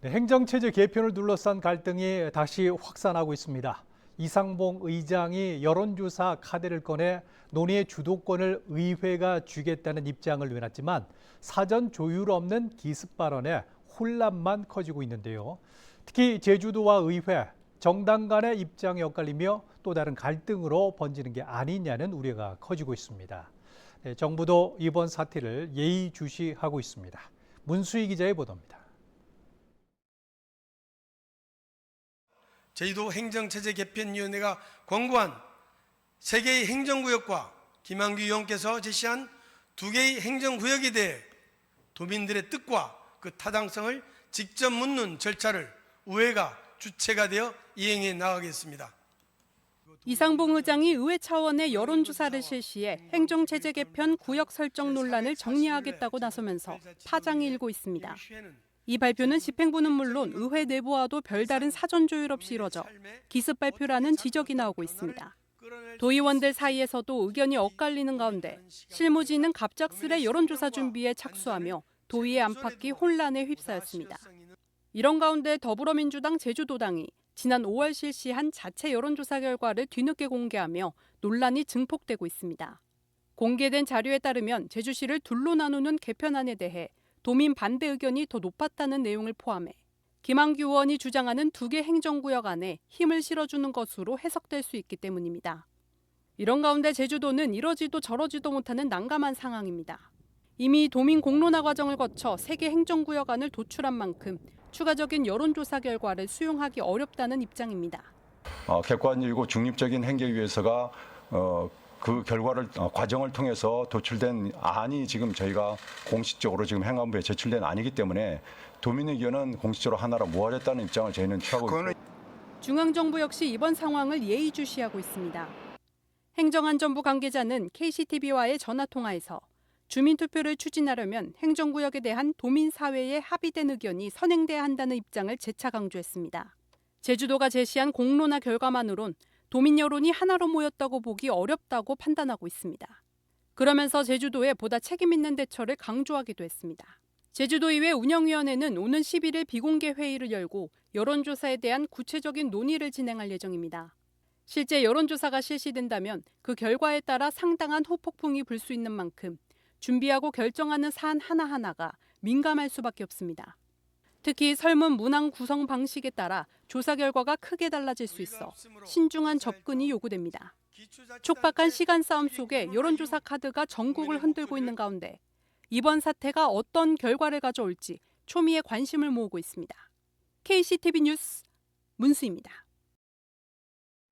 네, 행정체제 개편을 둘러싼 갈등이 다시 확산하고 있습니다. 이상봉 의장이 여론조사 카드를 꺼내 논의의 주도권을 의회가 쥐겠다는 입장을 내놨지만 사전 조율 없는 기습 발언에 혼란만 커지고 있는데요. 특히 제주도와 의회, 정당 간의 입장이 엇갈리며 또 다른 갈등으로 번지는 게 아니냐는 우려가 커지고 있습니다. 네, 정부도 이번 사태를 예의주시하고 있습니다. 문수희 기자의 보도입니다. 제주도 행정체제 개편위원회가 권고한 세 개의 행정구역과 김한규 의원께서 제시한 두 개의 행정구역에 대해 도민들의 뜻과 그 타당성을 직접 묻는 절차를 의회가 주체가 되어 이행해 나가겠습니다. 이상봉 의장이 의회 차원의 여론조사를 실시해 행정체제 개편 구역 설정 논란을 정리하겠다고 나서면서 파장이 일고 있습니다. 이 발표는 집행부는 물론 의회 내부와도 별다른 사전 조율 없이 이뤄져 기습 발표라는 지적이 나오고 있습니다. 도의원들 사이에서도 의견이 엇갈리는 가운데 실무진은 갑작스레 여론조사 준비에 착수하며 도의의 안팎이 혼란에 휩싸였습니다. 이런 가운데 더불어민주당 제주도당이 지난 5월 실시한 자체 여론조사 결과를 뒤늦게 공개하며 논란이 증폭되고 있습니다. 공개된 자료에 따르면 제주시를 둘로 나누는 개편안에 대해 도민 반대 의견이 더 높았다는 내용을 포함해 김한규 의원이 주장하는 두 개 행정구역 안에 힘을 실어주는 것으로 해석될 수 있기 때문입니다. 이런 가운데 제주도는 이러지도 저러지도 못하는 난감한 상황입니다. 이미 도민 공론화 과정을 거쳐 세개 행정구역 안을 도출한 만큼 추가적인 여론조사 결과를 수용하기 어렵다는 입장입니다. 어, 객관이고 중립적인 행정위에서가 어, 그 결과를 어, 과정을 통해서 도출된 안이 지금 저희가 공식적으로 지금 행안부에 제출된 아니기 때문에 도민 의견은 공식적으로 하나로 모아졌다는 입장을 저희는 취하고 있고 중앙정부 역시 이번 상황을 예의주시하고 있습니다. 행정안전부 관계자는 KCTV와의 전화 통화에서 주민투표를 추진하려면 행정구역에 대한 도민사회의 합의된 의견이 선행돼야 한다는 입장을 재차 강조했습니다. 제주도가 제시한 공론화 결과만으론 도민 여론이 하나로 모였다고 보기 어렵다고 판단하고 있습니다. 그러면서 제주도에 보다 책임 있는 대처를 강조하기도 했습니다. 제주도의회 운영위원회는 오는 11일 비공개 회의를 열고 여론조사에 대한 구체적인 논의를 진행할 예정입니다. 실제 여론조사가 실시된다면 그 결과에 따라 상당한 후폭풍이 불 수 있는 만큼 준비하고 결정하는 사안 하나하나가 민감할 수밖에 없습니다. 특히 설문 문항 구성 방식에 따라 조사 결과가 크게 달라질 수 있어 신중한 접근이 요구됩니다. 촉박한 시간 싸움 속에 여론조사 카드가 전국을 흔들고 있는 가운데 이번 사태가 어떤 결과를 가져올지 초미의 관심을 모으고 있습니다. KCTV 뉴스 문수입니다.